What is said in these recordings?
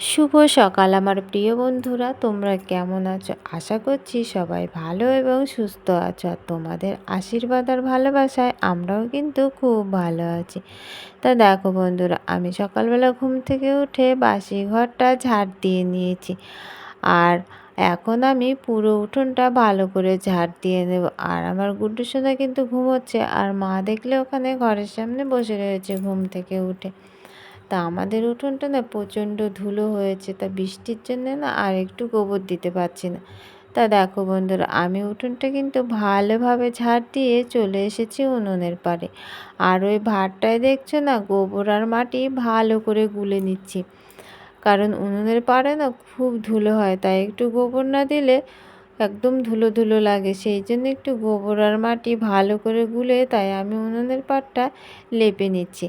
শুভ সকাল, আমার প্রিয় বন্ধুরা। তোমরা কেমন আছো? আশা করছি সবাই ভালো এবং সুস্থ আছো। আর তোমাদের আশীর্বাদ আর ভালোবাসায় আমরাও কিন্তু খুব ভালো আছি। তা দেখো বন্ধুরা, আমি সকালবেলা ঘুম থেকে উঠে বাসি ঘরটা ঝাড় দিয়ে নিয়েছি। আর এখন আমি পুরো উঠোনটা ভালো করে ঝাড় দিয়ে নেব। আর আমার গুড্ডু সোনা কিন্তু ঘুমোচ্ছে। আর মা দেখলে ওখানে ঘরের সামনে বসে রয়েছে ঘুম থেকে উঠে। তা আমাদের উঠোনটা না প্রচণ্ড ধুলো হয়েছে, তা বৃষ্টির জন্য না আর একটু গোবর দিতে পারছি না। তা দেখো বন্ধুরা, আমি উঠোনটা কিন্তু ভালোভাবে ঝাড় দিয়ে চলে এসেছি উনুনের পাড়ে। আর ওই ভাতটায় দেখছ না, গোবর আর মাটি ভালো করে গুলে নিচ্ছি। কারণ উনুনের পাড়ে না খুব ধুলো হয়, তাই একটু গোবর না দিলে একদম ধুলো ধুলো লাগে, সেই জন্য একটু গোবর আর মাটি ভালো করে গুলে তাই আমি উনুনের পাড়টা লেপে নিচ্ছি।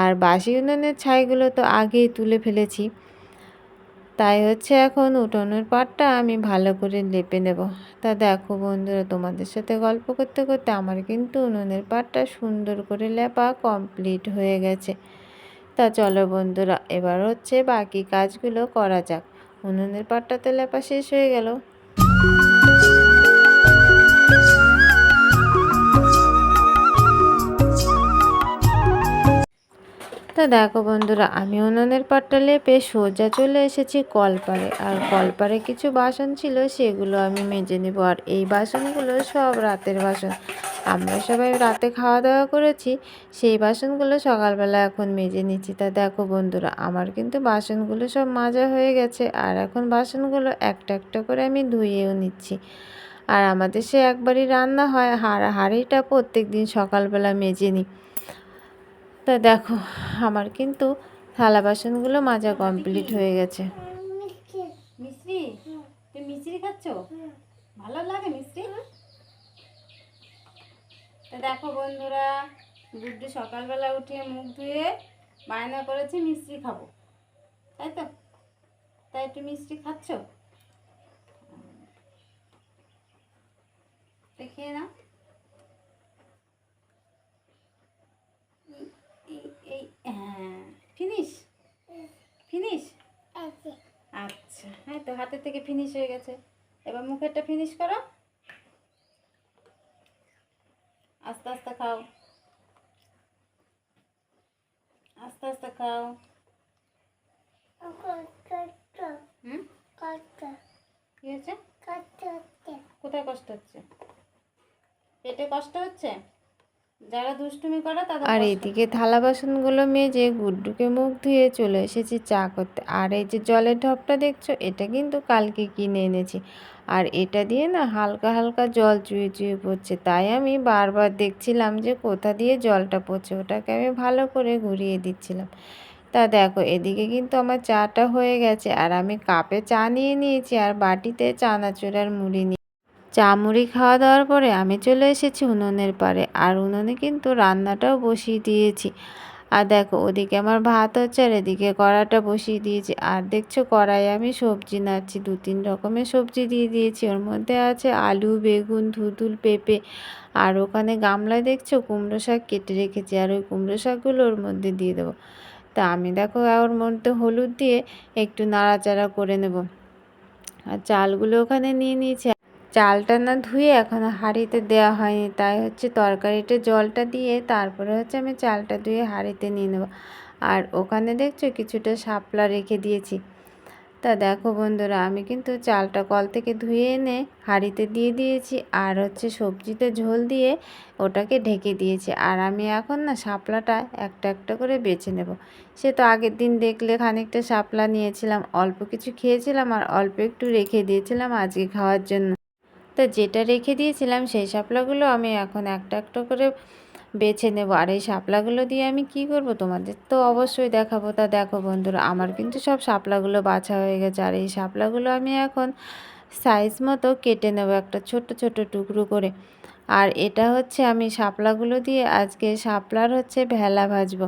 আর বাসি উনুনের ছাইগুলো তো আগেই তুলে ফেলেছি। তাই হচ্ছে এখন উঠোনের পাটটা আমি ভালো করে লেপে নেব। তা দেখো বন্ধুরা, তোমাদের সাথে গল্প করতে করতে আমার কিন্তু উনুনের পাটটা সুন্দর করে লেপা কমপ্লিট হয়ে গেছে। তা চলো বন্ধুরা, এবার হচ্ছে বাকি কাজগুলো করা যাক। উনুনের পাটটা তো লেপা শেষ হয়ে গেল। তা দেখো বন্ধুরা, আমি উনুনের পাটটা লেপে সোজা চলে এসেছি কলপারে। আর কলপারে কিছু বাসন ছিল, সেগুলো আমি মেজে নেব। আর এই বাসনগুলো সব রাতের বাসন। আমরা সবাই রাতে খাওয়া দাওয়া করেছি, সেই বাসনগুলো সকালবেলা এখন মেজে নিচ্ছি। তা দেখো বন্ধুরা, আমার কিন্তু বাসনগুলো সব মাজা হয়ে গেছে। আর এখন বাসনগুলো একটা একটা করে আমি ধুয়েও নিচ্ছি। আর আমাদের সে একবারই রান্না হয় হাড় হাঁড়িটা প্রত্যেক দিন সকালবেলা মেজে নিই। তা দেখো, আমার কিন্তু থালা বাসনগুলো মাজা কমপ্লিট হয়ে গেছে। মিষ্টি তুমি মিষ্টি খাচ্ছ? ভালো লাগে মিষ্টি তা দেখো বন্ধুরা গুড্ডু সকালবেলা উঠে মুখ ধুয়ে বায়না করেছে মিষ্টি খাব। তাই তো? তাই একটু মিষ্টি খাচ্ছ? দেখিয়ে না এই হ্যাঁ ফিনিশ ফিনিশ আচ্ছা হ্যাঁ তো হাতের থেকে ফিনিশ হয়ে গেছে। এবার মুখেরটা ফিনিশ করো। আস্তে আস্তে খাও। আস্তে আস্তে খাও। হুম? কি হচ্ছে। কোথায় কষ্ট হচ্ছে? পেটে কষ্ট হচ্ছে? যারা দুষ্টুমি করে তাদের আর এদিকে থালা বাসনগুলো মেজে গুড্ডুকে মুখ ধুয়ে চলে এসেছি চা করতে। আর এই যে জলের ঢপটা দেখছ এটা কিন্তু কালকে কিনে এনেছি। আর এটা দিয়ে না হালকা হালকা জল চুয়ে চুয়ে পড়ছে। তাই আমি বারবার দেখছিলাম যে কোথা দিয়ে জলটা পড়ছে ওটাকে আমি ভালো করে ঘুরিয়ে দিচ্ছিলাম। তা দেখো এদিকে কিন্তু আমার চাটা হয়ে গেছে। আর আমি কাপে চা নিয়ে নিয়েছি আর বাটিতে চানাচুরার মুড়ি নিয়ে চা মুড়ি খাওয়া দাওয়ার পরে আমি চলে এসেছি উনুনের পাড়ে। আর উনুনে কিন্তু রান্নাটাও বসিয়ে দিয়েছি। আর দেখো, ওদিকে আমার ভাত হচ্ছে আর এদিকে কড়াটা বসিয়ে দিয়েছি। আর দেখছ কড়াই আমি সবজি নাচ্ছি দু তিন রকমের সবজি দিয়ে দিয়েছি। ওর মধ্যে আছে আলু, বেগুন, ধুতুল, পেঁপে। আর ওখানে গামলায় দেখছ, কুমড়ো শাক কেটে রেখেছি। আর ওই কুমড়ো শাকগুলো ওর মধ্যে দিয়ে দেবো। তা আমি দেখো, ওর মধ্যে হলুদ দিয়ে একটু নাড়াচাড়া করে নেব। আর চালগুলো ওখানে নিয়ে নিয়েছি। চালটা না ধুয়ে এখনও হাঁড়িতে দেওয়া হয়নি, তাই হচ্ছে তরকারিতে জলটা দিয়ে তারপরে হচ্ছে আমি চালটা ধুয়ে হাঁড়িতে নিয়ে নেব। আর ওখানে দেখছ কিছুটা শাপলা রেখে দিয়েছি। তা দেখো বন্ধুরা, আমি কিন্তু চালটা কল থেকে ধুয়ে এনে হাঁড়িতে দিয়ে দিয়েছি আর হচ্ছে সবজিতে ঝোল দিয়ে ওটাকে ঢেকে দিয়েছি। আর আমি এখন না শাপলাটা একটা একটা করে বেছে নেব। সে তো আগের দিন দেখলে খানিকটা শাপলা নিয়েছিলাম, অল্প কিছু খেয়েছিলাম আর অল্প একটু রেখে দিয়েছিলাম আজকে খাওয়ার জন্য। তো যেটা রেখে দিয়েছিলাম সেই শাপলাগুলো আমি এখন একটা একটা করে বেছে নেব। আর এই শাপলাগুলো দিয়ে আমি কি করব তোমাদের তো অবশ্যই দেখাবো। তা দেখো বন্ধুরা, আমার কিন্তু সব শাপলাগুলো বাছা হয়ে গেছে। আর এই শাপলাগুলো আমি এখন সাইজ মতো কেটে নেব একটা ছোট ছোট টুকরো করে। আর এটা হচ্ছে আমি শাপলাগুলো দিয়ে আজকে শাপলার হচ্ছে ভেলা ভাজবো।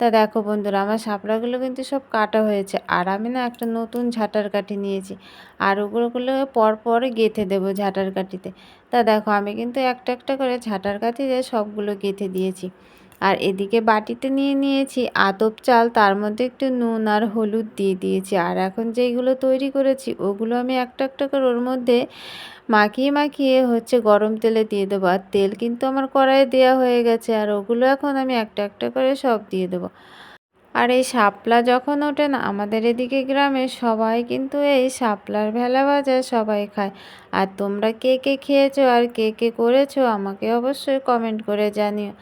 তা দেখো বন্ধুরা, আমার সাপড়াগুলো কিন্তু সব কাটা হয়েছে। আর আমি না একটা নতুন ঝাঁটার কাঠি নিয়েছি। আর ওগুলোগুলো পর পর গেঁথে দেবো ঝাঁটার কাঠিতে। তা দেখো, আমি কিন্তু একটা একটা করে ঝাঁটার কাঠিতে সবগুলো গেঁথে দিয়েছি। আর এদিকে বাটিতে নিয়ে নিয়েছি আতপ চাল, তার মধ্যে একটু নুন আর হলুদ দিয়ে দিয়েছি। আর এখন যেইগুলো তৈরি করেছি, ওগুলো আমি একটা একটা করে ওর মধ্যে মাখিয়ে মাখিয়ে হচ্ছে গরম তেলে দিয়ে দেবো। আর তেল কিন্তু আমার কড়াইয়ে দেওয়া হয়ে গেছে, আর ওগুলো এখন আমি একটা একটা করে সব দিয়ে দেবো। আর এই শাপলা যখন ওঠে না, আমাদের এদিকে গ্রামে সবাই কিন্তু এই শাপলার ভেলা ভাজা সবাই খায়। আর তোমরা কে কে খেয়েছো আর কে কে করেছ, আমাকে অবশ্যই কমেন্ট করে জানিও।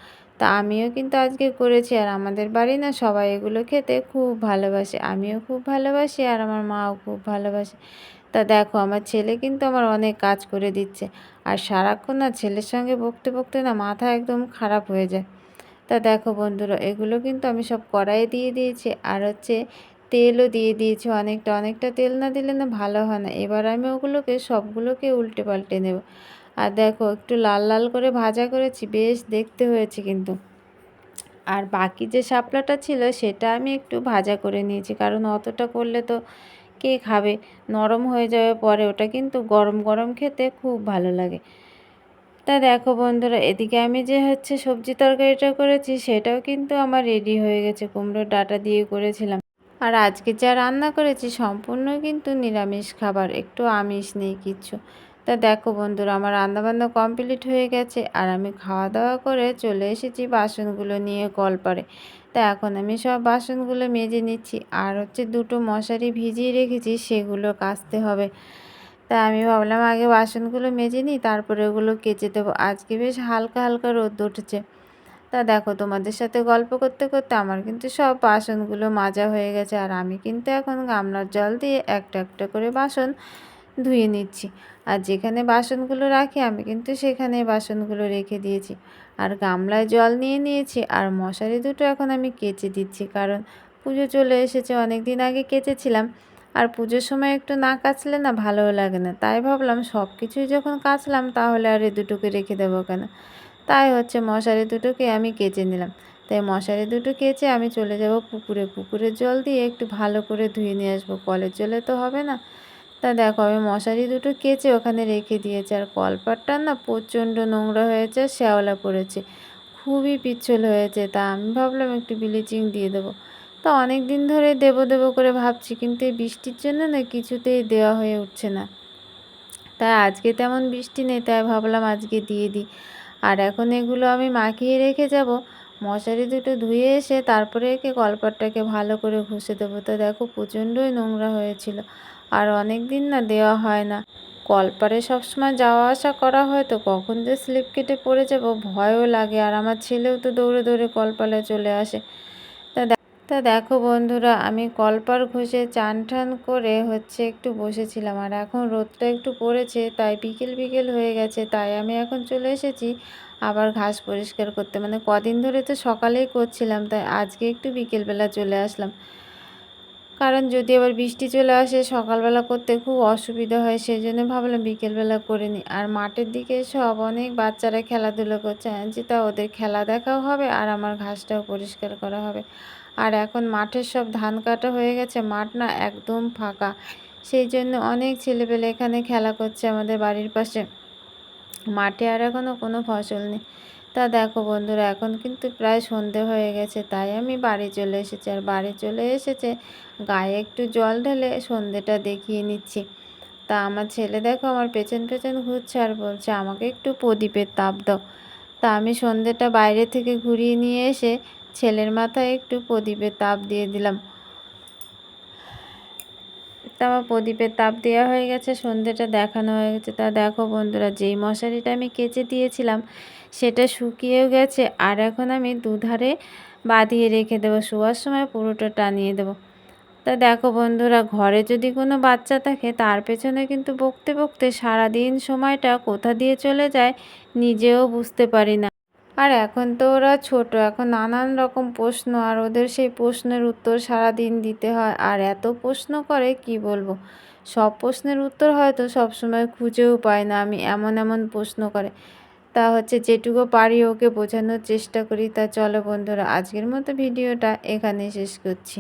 তা আমিও কিন্তু আজকে করেছি। আর আমাদের বাড়ি না সবাই এগুলো খেতে খুব ভালোবাসে। আমিও খুব ভালোবাসি আর আমার মাও খুব ভালোবাসে। তা দেখো, আমার ছেলে কিন্তু আমার অনেক কাজ করে দিচ্ছে। আর সারাক্ষণ না ছেলের সঙ্গে বকতে বকতে না মাথা একদম খারাপ হয়ে যায়। তা দেখো বন্ধুরা, এগুলো কিন্তু আমি সব কড়াই দিয়ে দিয়েছি। আর হচ্ছে তেলও দিয়ে দিয়েছি। অনেকটা অনেকটা তেল না দিলে না ভালো হয় না। এবার আমি ওগুলোকে, সবগুলোকে উল্টে পাল্টে নেব। আর দেখো, একটু লাল লাল করে ভাজা করেছি, বেশ দেখতে হয়েছে কিন্তু। আর বাকি যে শাপলাটা ছিল, সেটা আমি একটু ভাজা করে নিয়েছি, কারণ অতটা করলে তো কে খাবে? নরম হয়ে যাবে পরে ওটা কিন্তু গরম গরম খেতে খুব ভালো লাগে। তা দেখো বন্ধুরা, এদিকে আমি যে হচ্ছে সবজি তরকারিটা করেছি, সেটাও কিন্তু আমার রেডি হয়ে গেছে কুমড়োর ডাটা দিয়ে করেছিলাম। আর আজকে যা রান্না করেছি, সম্পূর্ণ কিন্তু নিরামিষ খাবার, একটু আমিষ নেই, কিচ্ছু। তা দেখো বন্ধুরা, আমার রান্নাবান্না কমপ্লিট হয়ে গেছে আর আমি খাওয়া দাওয়া করে চলে এসেছি বাসনগুলো নিয়ে কলপারে। তা এখন আমি সব বাসনগুলো মেজে নিচ্ছি আর হচ্ছে দুটো মশারি ভিজিয়ে রেখেছি, সেগুলো কাচতে হবে। তা আমি ভাবলাম আগে বাসনগুলো মেজে নিই, তারপরে ওগুলো কেচে দেবো। আজকে বেশ হালকা হালকা রোদ উঠেছে। তা দেখো তোমাদের সাথে গল্প করতে করতে আমার কিন্তু সব বাসনগুলো মাজা হয়ে গেছে আর আমি কিন্তু এখন গামলার জল দিয়ে একটা একটা করে বাসন ধুয়ে নিচ্ছি। আর যেখানে বাসনগুলো রাখি, আমি কিন্তু সেখানে বাসনগুলো রেখে দিয়েছি। আর গামলায় জল নিয়ে নিয়েছি, আর মশারি দুটো এখন আমি কেচে দিচ্ছি, কারণ পুজো চলে এসেছে অনেক দিন আগে কেচেছিলাম। আর পুজোর সময় একটু না কাচলে না ভালোও লাগে না, তাই ভাবলাম সব কিছুই যখন কাচলাম, তাহলে আর এই দুটোকে রেখে দেবো কেন? তাই হচ্ছে মশারি দুটোকে আমি কেচে নিলাম। তাই মশারি দুটো কেচে আমি চলে যাব পুকুরে, পুকুরের জল দিয়ে একটু ভালো করে ধুয়ে নিয়ে আসব, কলের জলে তো হবে না। তা দেখো, আমি মশারি দুটো কেচে ওখানে রেখে দিয়েছি, আর কলপাটটা না প্রচণ্ড নোংরা হয়েছে, শ্যাওলা পড়েছে, খুবই পিচ্ছল হয়েছে, তা আমি ভাবলাম একটু ব্লিচিং দিয়ে দেবো। তা অনেক দিন ধরে দেব দেব করে ভাবছি, কিন্তু এই বৃষ্টির জন্য না কিছুতেই দেওয়া হয়ে উঠছে না। তাই আজকে তেমন বৃষ্টি নেই, তাই ভাবলাম আজকে দিয়ে দিই। আর এখন এগুলো আমি মাখিয়ে রেখে যাব, মশারি দুটো ধুয়ে এসে তারপরে একে কলপাটটাকে ভালো করে ঘষে দেবো। তো দেখো, প্রচণ্ডই নোংরা হয়েছিল। আর অনেক দিন না দেওয়া হয় না। কলপারে সবসময় যাওয়া আসা করা হয় তো কখন যে স্লিপ কেটে পড়ে যাব ভয়ও লাগে আর আমার ছেলেও তো দৌড়ে দৌড়ে কলপালে চলে আসে। তা তা দেখো বন্ধুরা, আমি কলপার ঘষে চান টান করে হচ্ছে একটু বসেছিলাম আর এখন রোদটা একটু পড়েছে তাই বিকেল বিকেল হয়ে গেছে তাই আমি এখন চলে এসেছি আবার ঘাস পরিষ্কার করতে। মানে কদিন ধরে তো সকালেই করছিলাম তাই আজকে একটু বিকেলবেলা চলে আসলাম। কারণ যদি আবার বৃষ্টি চলে আসে, সকালবেলা করতে খুব অসুবিধা হয় সেই জন্য ভাবলাম বিকেলবেলা করে নিই। আর মাঠের দিকে সব অনেক বাচ্চারা খেলাধুলো করছে যেটা ওদের খেলা দেখাও হবে আর আমার ঘাসটাও পরিষ্কার করা হবে। আর এখন মাঠের সব ধান কাটা হয়ে গেছে, মাঠ না একদম ফাঁকা। সেই জন্য অনেক ছেলেপেলে এখানে খেলা করছে আমাদের বাড়ির পাশে। মাঠে আর এখনও কোনো ফসল নেই। তা দেখো বন্ধুরা, এখন কিন্তু প্রায় সন্ধে হয়ে গেছে, তাই আমি বাড়ি চলে এসেছি। আর বাড়ি চলে এসেছে, গায়ে একটু জল ঢেলে সন্ধেটা দেখিয়ে নিচ্ছি। তা আমার ছেলে দেখো আমার পেছন পেছন ঘুরছে আর বলছে, আমাকে একটু প্রদীপের তাপ দাও। তা আমি সন্ধেটা বাইরে থেকে ঘুরিয়ে নিয়ে এসে ছেলের মাথায় একটু প্রদীপের তাপ দিয়ে দিলাম। তা আমার প্রদীপের তাপ দেওয়া হয়ে গেছে, সন্ধেটা দেখানো হয়ে গেছে। তা দেখো বন্ধুরা, যেই মশারিটা আমি কেচে দিয়েছিলাম সেটা শুকিয়েও গেছে। আর এখন আমি দুধারে বাঁধিয়ে রেখে দেবো। শোয়ার সময় পুরোটা টানিয়ে দেবো। তা দেখো বন্ধুরা, ঘরে যদি কোনো বাচ্চা থাকে, তার পেছনে কিন্তু বকতে বকতে সারাদিন সময়টা কোথা দিয়ে চলে যায় নিজেও বুঝতে পারি না। আর এখন তো ওরা ছোট, এখন নানান রকম প্রশ্ন, আর ওদের সেই প্রশ্নের উত্তর সারা দিন দিতে হয়। আর এত প্রশ্ন করে, কি বলব? সব প্রশ্নের উত্তর হয়তো সবসময় খুঁজেও পায় না। আমি এমন এমন প্রশ্ন করে। তা হচ্ছে যেটুকু পারি ওকে বোঝানোর চেষ্টা করি। তা চলো বন্ধুরা, আজকের মতো ভিডিওটা এখানে শেষ করছি।